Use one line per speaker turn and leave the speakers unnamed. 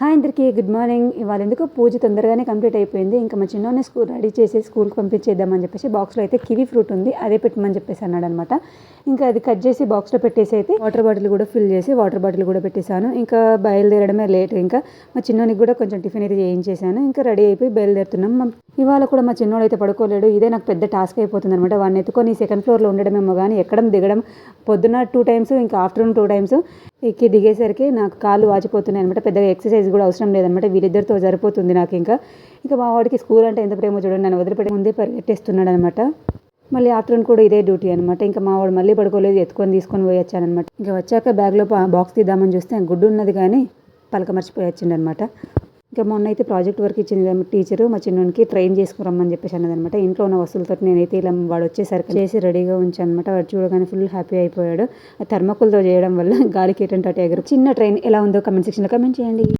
Hi అందరికీ good morning ఇవాళ ఎందుకో పూజ తొందరగానే కంప్లీట్ అయిపోయింది. ఇంకా మా చిన్నోని స్కూల్ రెడీ చేసి స్కూల్కి పంపించేద్దామని చెప్పేసి బాక్స్లో అయితే కివీ ఫ్రూట్ ఉంది అదే పెట్టమని చెప్పేసి అన్నాడు అనమాట ఇంకా అది కట్ చేసి బాక్స్లో పెట్టేసి అయితే వాటర్ బాటిల్ కూడా ఫిల్ చేసి వాటర్ బాటిల్ కూడా పెట్టేశాను. ఇంకా బయలుదేరడమే లేట్. ఇంకా మా చిన్నోనికి కూడా కొంచెం టిఫిన్ అయితే చేయించేశాను. ఇంకా రెడీ అయిపోయి బయలుదేరుతున్నాం. ఇవాళ కూడా మా చిన్నోడు అయితే పడుకోలేడు. ఇదే నాకు పెద్ద టాస్క్ అయిపోతుంది అనమాట వాడిని ఎత్తుకొని సెకండ్ ఫ్లోర్లో ఉండడమేమో కానీ ఎక్కడం దిగడం పొద్దున టూ టైమ్స్ ఇంకా ఆఫ్టర్నూన్ టూ టైమ్స్ ఎక్కి దిగేసరికి నాకు కాళ్ళు వాచిపోతున్నాయి అనమాట పెద్దగా ఎక్సర్సైజ్ కూడా అవసరం లేదనమాట వీళ్ళిద్దరితో సరిపోతుంది నాకు ఇంకా. ఇంకా మా వాడికి స్కూల్ అంటే ఎంత ప్రేమో చూడండి. నన్ను వదిలిపెట్టి ముందే పరిగెట్టేస్తున్నాడు అనమాట మళ్ళీ ఆఫ్టర్నూన్ కూడా ఇదే డ్యూటీ అనమాట ఇంకా మా వాడు మళ్ళీ పడుకోలేదు. ఎత్తుకొని తీసుకొని పోయి వచ్చానమాట ఇంకా వచ్చాక బ్యాగ్లో బాక్స్ తీద్దామని చూస్తే గుడ్డు ఉన్నది కానీ పలక మర్చిపోయి అనమాట ఇంకా మొన్న అయితే ప్రాజెక్ట్ వర్క్ ఇచ్చింది టీచరు మా చిన్నోనికి ట్రైన్ చేసుకురమ్మని చెప్పేసి అన్నదనమాట ఇంట్లో ఉన్న వస్తువులతో నేనైతే ఇలా వాడు వచ్చేసరికి చేసి రెడీగా ఉంచాను అనమాట వాడు చూడగానే ఫుల్ హ్యాపీ అయిపోయాడు. ఆ థర్మకోల్తో చేయడం వల్ల గాలికి ఏటంటే అటు ఎగరు చిన్న ట్రైన్ ఎలా ఉందో కమెంట్ సెక్షన్లో కమెంట్ చేయండి.